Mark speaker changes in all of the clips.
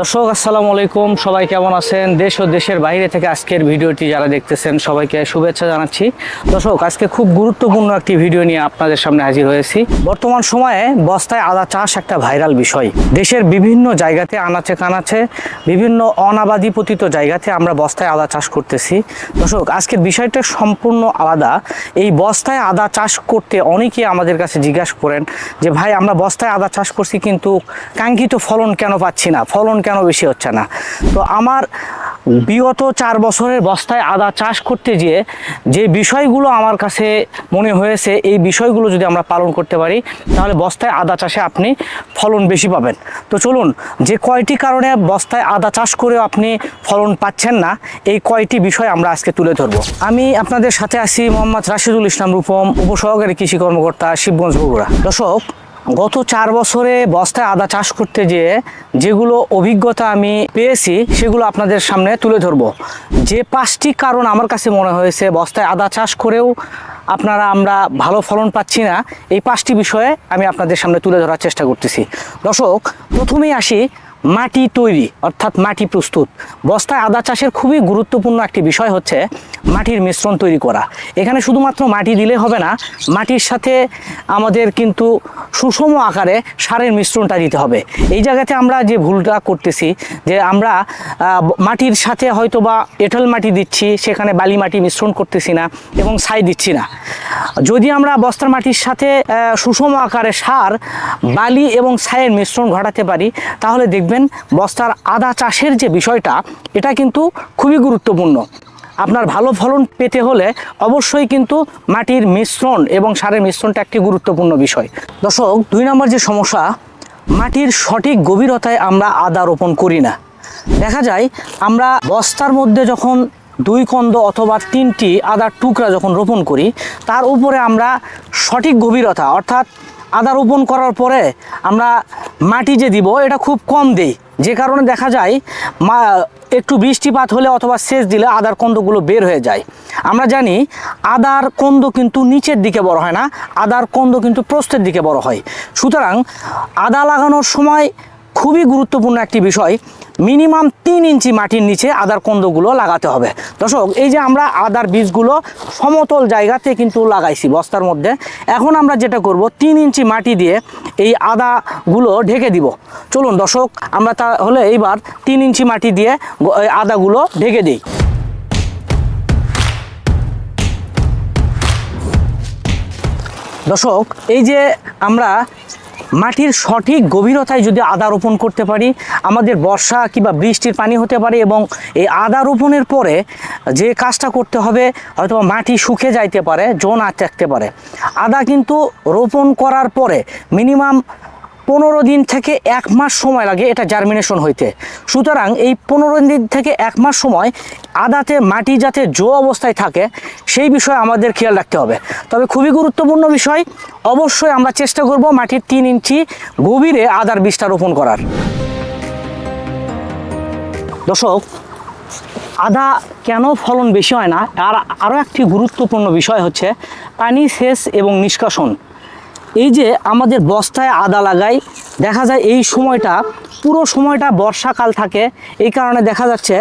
Speaker 1: দর্শক, আসসালামু আলাইকুম। সবাই কেমন আছেন? দেশ ও দেশের বাইরে থেকে আজকের ভিডিওটি যারা দেখতেছেন, সবাইকে শুভেচ্ছা জানাচ্ছি। দর্শক, আজকে খুব গুরুত্বপূর্ণ একটি ভিডিও নিয়ে আপনাদের সামনে হাজির হয়েছি। বর্তমান সময়ে বস্তায় আদা চাষ একটা ভাইরাল বিষয়। দেশের বিভিন্ন জায়গাতে আনাচে কানাচে, বিভিন্ন অনাবাদি পতিত জায়গাতে আমরা বস্তায় আদা চাষ করতেছি। দর্শক, আজকের বিষয়টা সম্পূর্ণ আলাদা। এই বস্তায় আদা চাষ করতে অনেকে আমাদের কাছে জিজ্ঞাসা করেন যে, ভাই, আমরা বস্তায় আদা চাষ করছি, কিন্তু কাঙ্ক্ষিত ফলন কেন পাচ্ছি না? ফলন কেন বেশি হচ্ছে না? তো আমার বিগত চার বছরের বস্তায় আদা চাষ করতে গিয়ে যে বিষয়গুলো আমার কাছে মনে হয়েছে, এই বিষয়গুলো যদি আমরা পালন করতে পারি, তাহলে বস্তায় আদা চাষে আপনি ফলন বেশি পাবেন। তো চলুন, যে কয়টি কারণে বস্তায় আদা চাষ করেও আপনি ফলন পাচ্ছেন না, এই কয়টি বিষয় আমরা আজকে তুলে ধরবো। আমি আপনাদের সাথে আছি মোহাম্মদ রাশিদুল ইসলাম রূপম, উপসহকারী কৃষি কর্মকর্তা শিবগঞ্জ বগুড়া। দর্শক গত চার বছরে বস্তায় আদা চাষ করতে যেয়ে যেগুলো অভিজ্ঞতা আমি পেয়েছি, সেগুলো আপনাদের সামনে তুলে ধরব। যে পাঁচটি কারণ আমার কাছে মনে হয়েছে বস্তায় আদা চাষ করেও আপনারা আমরা ভালো ফলন পাচ্ছি না, এই পাঁচটি বিষয়ে আমি আপনাদের সামনে তুলে ধরার চেষ্টা করতেছি। দর্শক, প্রথমেই আসি মাটি তৈরি, অর্থাৎ মাটি প্রস্তুত। বস্তায় আদা চাষের খুবই গুরুত্বপূর্ণ একটি বিষয় হচ্ছে মাটির মিশ্রণ তৈরি করা। এখানে শুধুমাত্র মাটি দিলে হবে না, মাটির সাথে আমাদের কিন্তু সুষম আকারে সারের মিশ্রণটা দিতে হবে। এই জায়গাতে আমরা যে ভুলটা করতেছি, যে আমরা মাটির সাথে হয়তো বা এঁটেল মাটি দিচ্ছি, সেখানে বালি মাটি মিশ্রণ করতেছি না এবং ছাই দিচ্ছি না। যদি আমরা বস্তার মাটির সাথে সুষম আকারে সার, বালি এবং ছাইয়ের মিশ্রণ ঘটাতে পারি, তাহলে দেখবেন বস্তার আদা চাষের যে বিষয়টা, এটা কিন্তু খুবই গুরুত্বপূর্ণ। আপনার ভালো ফলন পেতে হলে অবশ্যই কিন্তু মাটির মিশ্রণ এবং সারের মিশ্রণটা একটি গুরুত্বপূর্ণ বিষয়। দর্শক, দুই নম্বর যে সমস্যা, মাটির সঠিক গভীরতায় আমরা আদা রোপণ করি না। দেখা যায়, আমরা বস্তার মধ্যে যখন দুই কন্দ অথবা তিনটি আদার টুকরা যখন রোপণ করি, তার উপরে আমরা সঠিক গভীরতা, অর্থাৎ আদা রোপণ করার পরে আমরা মাটি যে দিব, এটা খুব কম দেই। যে কারণে দেখা যায়, মা, একটু বৃষ্টিপাত হলে অথবা সেচ দিলে আদার কন্দগুলো বের হয়ে যায়। আমরা জানি, আদার কন্দ কিন্তু নিচের দিকে বড় হয় না, আদার কন্দ কিন্তু প্রস্থের দিকে বড় হয়। সুতরাং আদা লাগানোর সময় খুবই গুরুত্বপূর্ণ একটি বিষয় মিনিমাম তিন ইঞ্চি মাটির নিচে আদার কন্দগুলো লাগাতে হবে। দর্শক, এই যে আমরা আদার বীজগুলো সমতল জায়গাতে কিন্তু লাগাইছি বস্তার মধ্যে, এখন আমরা যেটা করব, তিন ইঞ্চি মাটি দিয়ে এই আদাগুলো ঢেকে দিব। চলুন দর্শক, আমরা তাহলে এইবার তিন ইঞ্চি মাটি দিয়ে আদাগুলো ঢেকে দিই। দর্শক, এই যে আমরা মাটির সঠিক গভীরতায় যদি আদা রোপণ করতে পারি, আমাদের বর্ষা কিংবা বৃষ্টির পানি হতে পারে এবং এই আদা রোপণের পরে যে কাজটা করতে হবে হয়তো মাটি শুকে যাইতে পারে, জোন থাকতে পারে। আদা কিন্তু রোপণ করার পরে মিনিমাম পনেরো দিন থেকে এক মাস সময় লাগে এটা জার্মিনেশন হইতে। সুতরাং এই পনেরো দিন থেকে এক মাস সময় আদাতে মাটি যাতে জো অবস্থায় থাকে, সেই বিষয়ে আমাদের খেয়াল রাখতে হবে। তবে খুবই গুরুত্বপূর্ণ বিষয়, অবশ্যই আমরা চেষ্টা করব মাটির তিন ইঞ্চি গভীরে আদার বীজটা রোপণ করার। দর্শক, আদা কেন ফলন বেশি হয় না? আর আরও একটি গুরুত্বপূর্ণ বিষয় হচ্ছে পানি সেচ এবং নিষ্কাশন। এই যে আমাদের বস্তায় আদা লাগাই, দেখা যায় এই সময়টা, পুরো সময়টা বর্ষাকাল থাকে, এই কারণে দেখা যাচ্ছে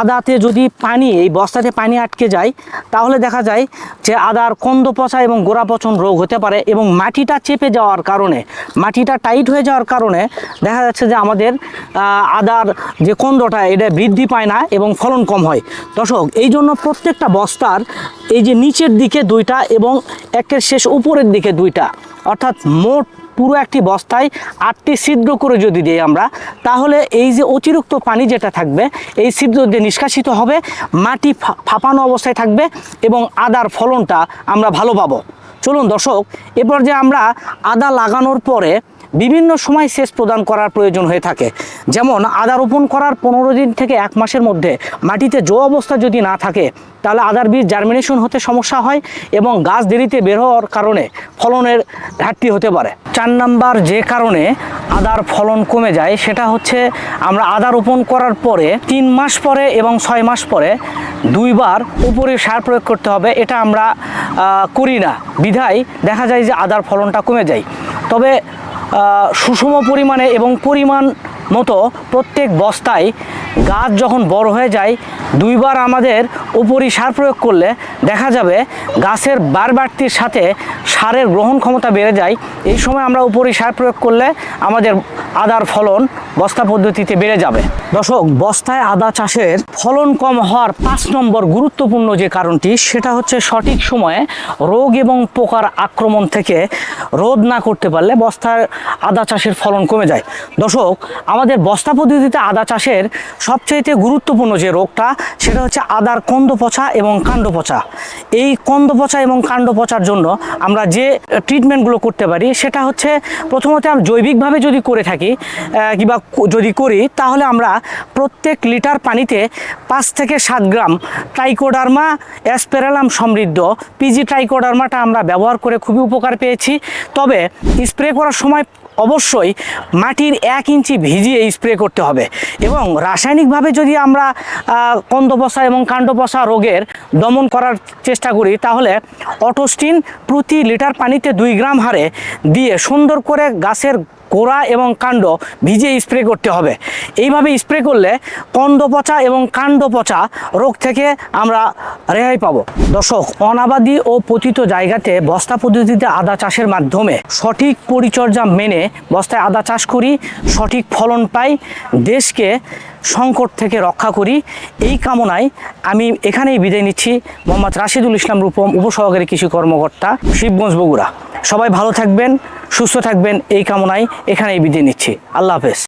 Speaker 1: আদাতে যদি পানি, এই বস্তাতে পানি আটকে যায়, তাহলে দেখা যায় যে আদার কন্দ পচা এবং গোড়া পচন রোগ হতে পারে এবং মাটিটা চেপে যাওয়ার কারণে, মাটিটা টাইট হয়ে যাওয়ার কারণে দেখা যাচ্ছে যে আমাদের আদার যে কন্দটা, এটা বৃদ্ধি পায় না এবং ফলন কম হয়। দর্শক, এই জন্য প্রত্যেকটা বস্তার এই যে নিচের দিকে দুইটা এবং একের শেষ উপরের দিকে দুইটা, অর্থাৎ মোট পুরো একটি বস্তায় আটটি ছিদ্র করে যদি দিই আমরা, তাহলে এই যে অতিরিক্ত পানি যেটা থাকবে, এই ছিদ্র দিয়ে নিষ্কাশিত হবে, মাটি ফাঁপানো অবস্থায় থাকবে এবং আদার ফলনটা আমরা ভালো পাবো। চলুন দর্শক এরপর যে আমরা আদা লাগানোর পরে বিভিন্ন সময় সেচ প্রদান করার প্রয়োজন হয়ে থাকে। যেমন, আদা রোপণ করার পনেরো দিন থেকে এক মাসের মধ্যে মাটিতে জো অবস্থা যদি না থাকে, তাহলে আদার বীজ জার্মিনেশন হতে সমস্যা হয় এবং গাছ দেরিতে বের হওয়ার কারণে ফলনের ঘাটতি হতে পারে। চার নাম্বার যে কারণে আদার ফলন কমে যায়, সেটা হচ্ছে আমরা আদা রোপণ করার পরে তিন মাস পরে এবং ছয় মাস পরে দুইবার উপরে সার প্রয়োগ করতে হবে। এটা আমরা করি না। বিধায় দেখা যায় যে আদার ফলনটা কমে যায়। তবে সুষম পরিমাণে এবং পরিমাণ মতো প্রত্যেক বস্তায় গাছ যখন বড় হয়ে যায়, দুইবার আমাদের উপরি সার প্রয়োগ করলে দেখা যাবে গাছের বারবারটির সাথে সারের গ্রহণ ক্ষমতা বেড়ে যায়, এই সময় আমরা উপরি সার প্রয়োগ করলে আমাদের আদার ফলন বস্তা পদ্ধতিতে বেড়ে যাবে। দর্শক, বস্তায় আদা চাষের ফলন কম হওয়ার পাঁচ নম্বর গুরুত্বপূর্ণ যে কারণটি, সেটা হচ্ছে সঠিক সময়ে রোগ এবং পোকার আক্রমণ থেকে রোধ না করতে পারলে বস্তার আদা চাষের ফলন কমে যায়। দর্শক, আমাদের বস্তা পদ্ধতিতে আদা চাষের সবচাইতে গুরুত্বপূর্ণ যে রোগটা, সেটা হচ্ছে আদার কন্দ পচা এবং কাণ্ড পচা এই কন্দ পচা এবং কাণ্ড পচার জন্য আমরা যে ট্রিটমেন্টগুলো করতে পারি, সেটা হচ্ছে প্রথমত আমরা জৈবিকভাবে যদি করে থাকি কিংবা যদি করি, তাহলে আমরা প্রত্যেক লিটার পানিতে পাঁচ থেকে সাত গ্রাম ট্রাইকোডার্মা অ্যাসপেরালাম সমৃদ্ধ পিজি ট্রাইকোডার্মাটা আমরা ব্যবহার করে খুবই উপকার পেয়েছি। তবে স্প্রে করার সময় অবশ্যই মাটির এক ইঞ্চি ভিজিয়ে স্প্রে করতে হবে। এবং রাসায়নিকভাবে যদি আমরা কন্দপসা এবং কাণ্ডপসা রোগের দমন করার চেষ্টা করি, তাহলে অটোস্টিন প্রতি লিটার পানিতে দুই গ্রাম হারে দিয়ে সুন্দর করে গাছের গোড়া এবং কাণ্ড ভিজিয়ে স্প্রে করতে হবে। এইভাবে স্প্রে করলে কন্দ পচা এবং কাণ্ড পচা রোগ থেকে আমরা রেহাই পাবো। দর্শক, অনাবাদি ও পতিত জায়গাতে বস্তা পদ্ধতিতে আদা চাষের মাধ্যমে সঠিক পরিচর্যা মেনে বস্তায় আদা চাষ করি, সঠিক ফলন পাই, দেশকে সংকট থেকে রক্ষা করি, এই কামনায় আমি এখানেই বিদায় নিচ্ছি। মোহাম্মদ রাশিদুল ইসলাম রূপম, উপসহকারী কৃষি কর্মকর্তা, শিবগঞ্জ বগুড়া। সবাই ভালো থাকবেন সুস্থ থাকবেন এই কামনায় এখানেই বিদায় নিচ্ছি। আল্লাহ হাফেজ।